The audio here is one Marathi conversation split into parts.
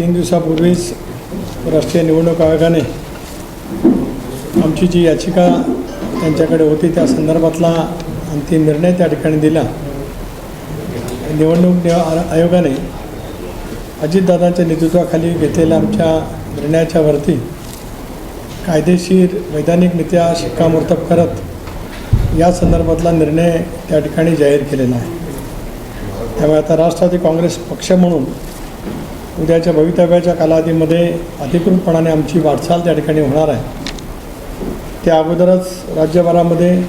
तीन दिवसापूर्वीच राष्ट्रीय निवडणूक आयोगाने आमची जी याचिका त्यांच्याकडे होती त्या संदर्भातला अंतिम निर्णय त्या ठिकाणी दिला. निवडणूक निव- आयोगाने अजितदादांच्या नेतृत्वाखाली घेतलेल्या आमच्या निर्णयाच्या वरती कायदेशीर वैधानिकरित्या शिक्कामोर्तब करत या संदर्भातला निर्णय त्या ठिकाणी जाहीर केलेला आहे. त्यामुळे आता राष्ट्रवादी काँग्रेस पक्ष म्हणून उद्याच्या भवितव्याच्या कालावधीमध्ये अधिकृतपणाने आमची वाटचाल त्या ठिकाणी होणार आहे. त्या अगोदरच राज्यभरामध्ये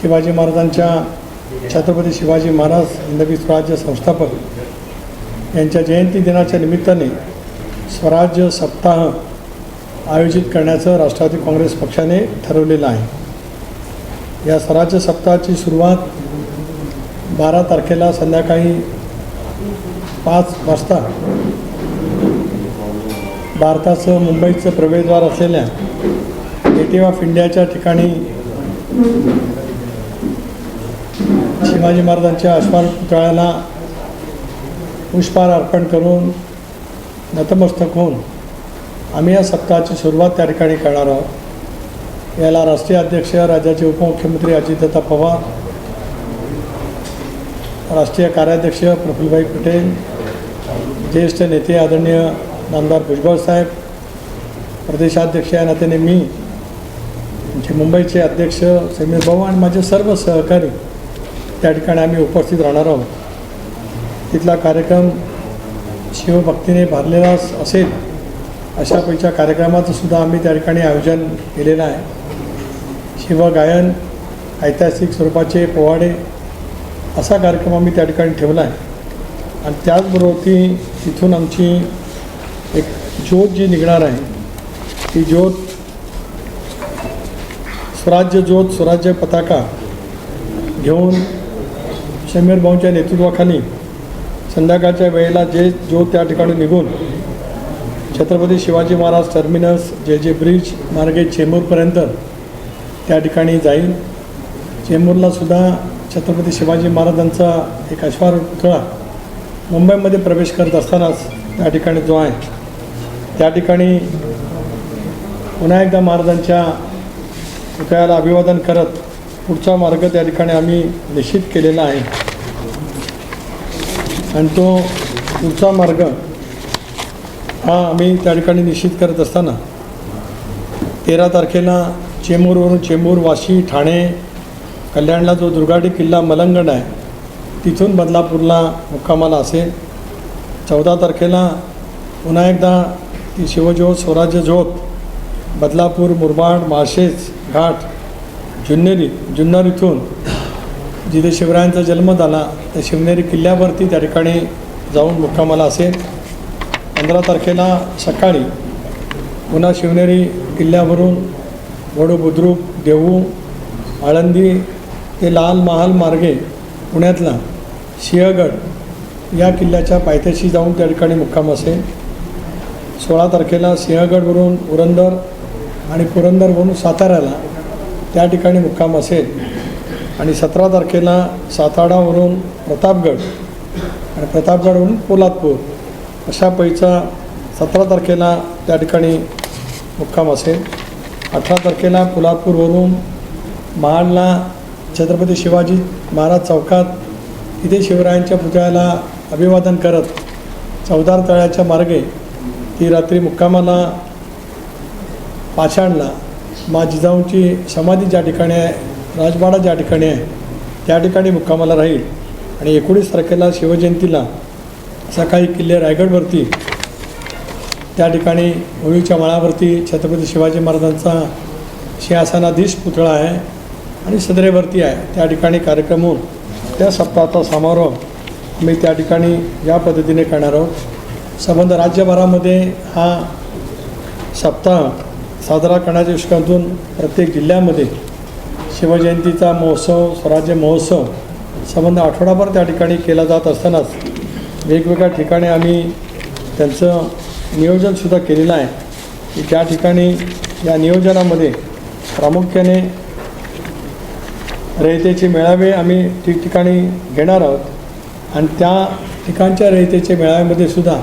शिवाजी महाराजांच्या छत्रपती शिवाजी महाराज हिंदवी स्वराज्य संस्थापक यांच्या जयंती दिनाच्या निमित्ताने स्वराज्य सप्ताह आयोजित करण्याचं राष्ट्रवादी काँग्रेस पक्षाने ठरवलेलं आहे. या स्वराज्य सप्ताहाची सुरुवात बारा तारखेला संध्याकाळी पाच वाजता भारताचं मुंबईचं प्रवेशद्वार असलेल्या गेटवे ऑफ इंडियाच्या ठिकाणी शिवाजी महाराजांच्या अश्वार पुतळ्याला पुष्पहार अर्पण करून नतमस्तक होऊन आम्ही या सप्ताहाची सुरुवात त्या ठिकाणी करणार आहोत. याला राष्ट्रीय अध्यक्ष राज्याचे उपमुख्यमंत्री अजितदत्ता पवार राष्ट्रीय कार्याध्यक्ष प्रफुल्लभाई पटेल ज्येष्ठ नेते आदरणीय नामदार भुजबळ साहेब प्रदेशाध्यक्ष या नात्याने मी आमचे मुंबईचे अध्यक्ष समीर भाऊ आणि माझे सर्व सहकारी त्या ठिकाणी आम्ही उपस्थित राहणार आहोत. तिथला कार्यक्रम शिवभक्तीने भरलेला असेल अशापैच्या कार्यक्रमाचं सुद्धा आम्ही त्या ठिकाणी आयोजन केलेलं आहे. शिवगायन ऐतिहासिक स्वरूपाचे पोवाडे असा कार्यक्रम आम्ही त्या ठिकाणी ठेवला आहे. आणि त्याचबरोबर ती तिथून आमची एक ज्योत जी निघणार आहे ती ज्योत स्वराज्य ज्योत स्वराज्य पताका घेऊन शमीर भाऊंच्या नेतृत्वाखाली संध्याकाळच्या वेळेला जे ज्योत त्या ठिकाणी निघून छत्रपती शिवाजी महाराज टर्मिनस जे जे ब्रिज मार्गे चेंबूरपर्यंत त्या ठिकाणी जाईल. चेंबूरलासुद्धा छत्रपती शिवाजी महाराजांचा एक अश्वार पुतळा मुंबईमध्ये प्रवेश करत असतानाच त्या ठिकाणी जो आहे त्या ठिकाणी पुन्हा एकदा महाराजांच्या पुतळ्याला अभिवादन करत पुढचा मार्ग त्या ठिकाणी आम्ही निश्चित केलेला आहे. आणि तो पुढचा मार्ग हा आम्ही त्या ठिकाणी निश्चित करत असताना तेरा तारखेला चेंबूरवरून चेंबूर वाशी ठाणे कल्याणला जो दुर्गाटी किल्ला मलंगण आहे तिथून बदलापूरला मुक्कामाला असेल चौदा तारखेला पुन्हा एकदा ती शिवज्योत स्वराज्य ज्योत बदलापूर मुरबाड माळशेज घाट जुन्नेरी जुन्नर इथून जिथे शिवरायांचा जन्म झाला त्या शिवनेरी किल्ल्यावरती त्या ठिकाणी जाऊन मुक्कामाला असेल पंधरा तारखेला सकाळी पुन्हा शिवनेरी किल्ल्यावरून वडू बुद्रुक देहू आळंदी ते लाल महाल मार्गे पुण्यातला सिंहगड या किल्ल्याच्या पायथ्याशी जाऊन त्या ठिकाणी मुक्काम असेल. सोळा तारखेला सिंहगडवरून पुरंदर आणि पुरंदरवरून साताऱ्याला त्या ठिकाणी मुक्काम असेल. आणि सतरा तारखेला सातारावरून प्रतापगड आणि प्रतापगडवरून पोलादपूर अशा पैचा सतरा तारखेला त्या ठिकाणी मुक्काम असेल. अठरा तारखेला पोलादपूरवरून महाडला छत्रपती शिवाजी महाराज चौकात तिथे शिवरायांच्या पुतळ्याला अभिवादन करत चौदार तळ्याच्या मार्गे ती रात्री मुक्कामाला पाषाणला मा जिजाऊंची समाधी ज्या ठिकाणी आहे राजवाडा ज्या ठिकाणी आहे त्या ठिकाणी मुक्कामाला राहील. आणि एकोणीस तारखेला शिवजयंतीला सकाळी किल्ले रायगडवरती त्या ठिकाणी होळीच्या माळावरती छत्रपती शिवाजी महाराजांचा सिंहासनाधीश पुतळा आहे. आणि सदरेवरती आहे. त्या ठिकाणी कार्यक्रम होऊन त्या सप्ताहाचा समारोह आम्ही त्या ठिकाणी या पद्धतीने करणार आहोत. संबंध राज्यभरामध्ये हा सप्ताह साजरा करण्याच्या दृष्टिकोनातून प्रत्येक जिल्ह्यामध्ये शिवजयंतीचा महोत्सव स्वराज्य महोत्सव संबंध आठवडाभर त्या ठिकाणी केला जात असतानाच वेगवेगळ्या ठिकाणी आम्ही त्यांचं नियोजनसुद्धा केलेलं आहे. की त्या ठिकाणी या नियोजनामध्ये प्रामुख्याने रयतेचे मेळावे आम्ही ठिकठिकाणी घेणार आहोत. आणि त्या ठिकाणच्या रयतेच्या मेळाव्यामध्ये सुद्धा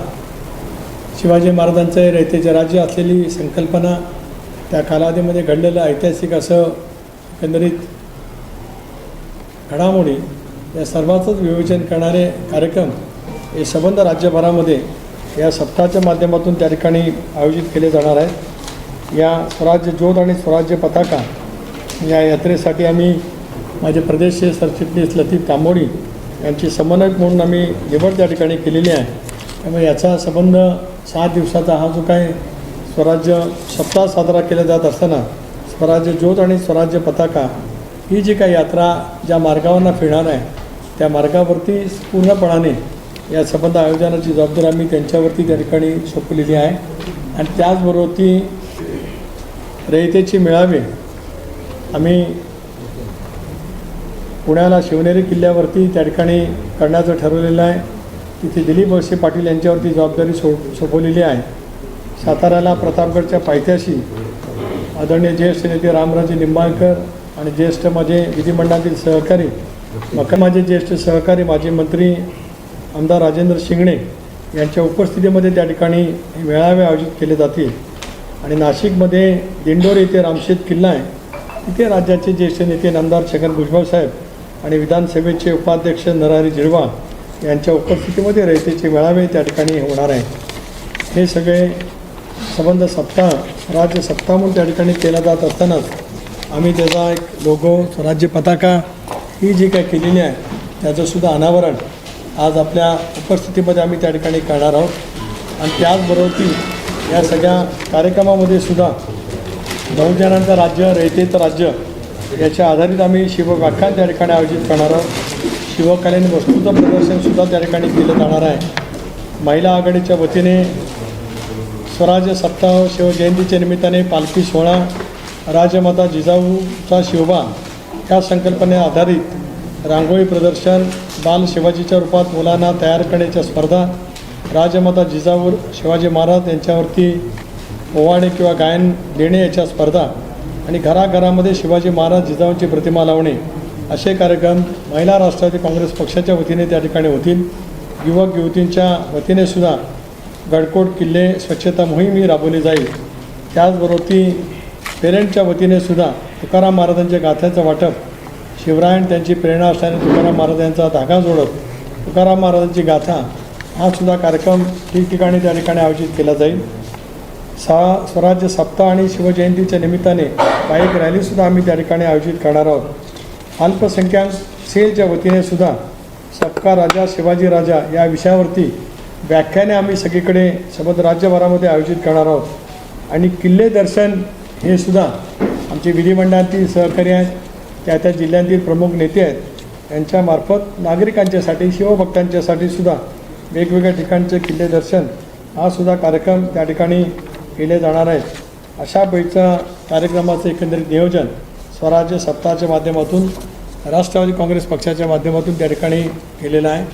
शिवाजी महाराजांचं रयतेचे राज्य असलेली संकल्पना त्या कालावधीमध्ये घडलेलं ऐतिहासिक असं एकंदरीत घडामोडी या सर्वांचंच विवेचन करणारे कार्यक्रम हे संबंध राज्यभरामध्ये या सप्ताहाच्या माध्यमातून त्या ठिकाणी आयोजित केले जाणार आहेत. या स्वराज्य ज्योत आणि स्वराज्य पताका या यात्रेसाठी आम्ही माझे प्रदेश सरचिटणीस लतीफ तांबोडी यांची समन्वयक म्हणून आम्ही निवड त्या ठिकाणी केलेली आहे. त्यामुळे याचा संबंध सात दिवसाचा हा जो काय स्वराज्य सप्ताह साजरा केला जात असताना स्वराज्य ज्योत आणि स्वराज्य पताका ही जी काही यात्रा ज्या मार्गावरनं फिरणार आहे त्या मार्गावरती पूर्णपणाने या संबंध आयोजनाची जबाबदारी आम्ही त्यांच्यावरती त्या ठिकाणी सोपवलेली आहे. आणि त्याचबरोबर ती रयतेची मेळावे आम्ही पुण्याला शिवनेरी किल्ल्यावरती त्या ठिकाणी करण्याचं ठरवलेलं आहे. तिथे दिलीप वळसे पाटील यांच्यावरती जबाबदारी सो सोपवलेली आहे. साताऱ्याला प्रतापगडच्या पायथ्याशी आदरणीय ज्येष्ठ नेते रामराजे निंबाळकर आणि ज्येष्ठ माझे विधिमंडळातील सहकारी मका माझे ज्येष्ठ सहकारी माजी मंत्री आमदार राजेंद्र शिंगणे यांच्या उपस्थितीमध्ये त्या ठिकाणी हे मेळावे आयोजित केले जातील. आणि नाशिकमध्ये दिंडोर येथे रामशेत किल्ला आहे. तिथे राज्याचे ज्येष्ठ नेते आमदार छगन भुजबळ साहेब आणि विधानसभेचे उपाध्यक्ष नरहरी झिरवा यांच्या उपस्थितीमध्ये रयतेचे मेळावे त्या ठिकाणी होणार आहे हे सगळे संबंध सप्ताह राज्य सप्ताह म्हणून त्या ठिकाणी केला जात असतानाच आम्ही त्याचा एक लोगो स्वराज्य पताका ही जी काय केलेली आहे त्याचंसुद्धा अनावरण आज आपल्या उपस्थितीमध्ये आम्ही त्या ठिकाणी करणार आहोत. आणि त्याचबरोबर ती या सगळ्या कार्यक्रमामध्ये सुद्धा बहुजनांचं राज्य रयतेचं राज्य याच्या आधारित आम्ही शिवव्याख्यान त्या ठिकाणी आयोजित करणार आहोत. शिवकालीन वस्तूचं प्रदर्शनसुद्धा त्या ठिकाणी केलं जाणार आहे. महिला आघाडीच्या वतीने स्वराज्य सप्ताह शिवजयंतीच्या निमित्ताने पालखी सोहळा राजमाता जिजाऊचा शिवबान या संकल्पने आधारित रांगोळी प्रदर्शन बाल शिवाजीच्या रूपात मुलांना तयार करण्याच्या स्पर्धा राजमाता जिजाऊ शिवाजी महाराज यांच्यावरती ओवाणे किंवा गायन देणे याच्या स्पर्धा आणि घराघरामध्ये शिवाजी महाराज जिजाऊंची प्रतिमा लावणे असे कार्यक्रम महिला राष्ट्रवादी काँग्रेस पक्षाच्या वतीने त्या ठिकाणी होतील. युवक युवतींच्या वतीने सुद्धा गडकोट किल्ले स्वच्छता मोहीमही राबवली जाईल. त्याचबरोबर ती पेरेंटच्या वतीने सुद्धा तुकाराम महाराजांच्या गाथ्याचं वाटप शिवरायण त्यांची प्रेरणा असल्याने तुकाराम महाराजांचा धागा जोडत तुकाराम महाराजांची गाथा हा सुद्धा कार्यक्रम ठिकठिकाणी त्या ठिकाणी आयोजित केला जाईल. सा स्वराज्य सप्ताह आणि शिवजयंतीच्या निमित्ताने बाईक रॅलीसुद्धा आम्ही त्या ठिकाणी आयोजित करणार आहोत. अल्पसंख्याक सेलच्या वतीने सुद्धा सबका राजा शिवाजी राजा या विषयावरती व्याख्याने आम्ही सगळीकडे समज राज्यभरामध्ये आयोजित करणार आहोत. आणि किल्ले दर्शन हे सुद्धा आमचे विधिमंडळातील सहकारी आहेत त्या त्या जिल्ह्यांतील प्रमुख नेते आहेत. यांच्यामार्फत नागरिकांच्यासाठी शिवभक्तांच्यासाठी सुद्धा वेगवेगळ्या ठिकाणचे किल्ले दर्शन हा सुद्धा कार्यक्रम त्या ठिकाणी केले जाणार आहेत. अशा बैचा कार्यक्रमाचं एकंदरीत नियोजन स्वराज्य सप्ताहाच्या माध्यमातून राष्ट्रवादी काँग्रेस पक्षाच्या माध्यमातून त्या ठिकाणी केलेलं आहे.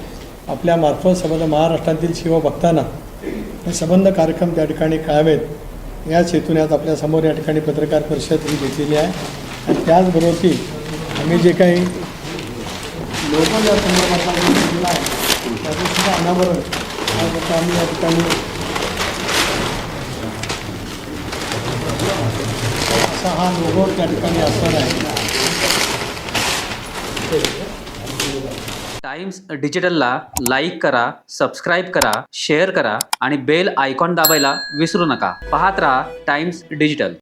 आपल्या मार्फत संबंध महाराष्ट्रातील शिवभक्तांना हे संबंध कार्यक्रम त्या ठिकाणी कळावेत याच हेतूने आज आपल्यासमोर या ठिकाणी पत्रकार परिषद ही घेतलेली आहे. आणि त्याचबरोबर ती आम्ही जे काही लोक या आहे त्याचं सुद्धा अनावरण आम्ही या ठिकाणी असा हा लोगो त्या ठिकाणी असणार आहे. टाइम्स डिजिटलला लाईक करा सबस्क्राईब करा शेअर करा आणि बेल आयकॉन दाबायला विसरू नका. पाहत राहा टाइम्स डिजिटल.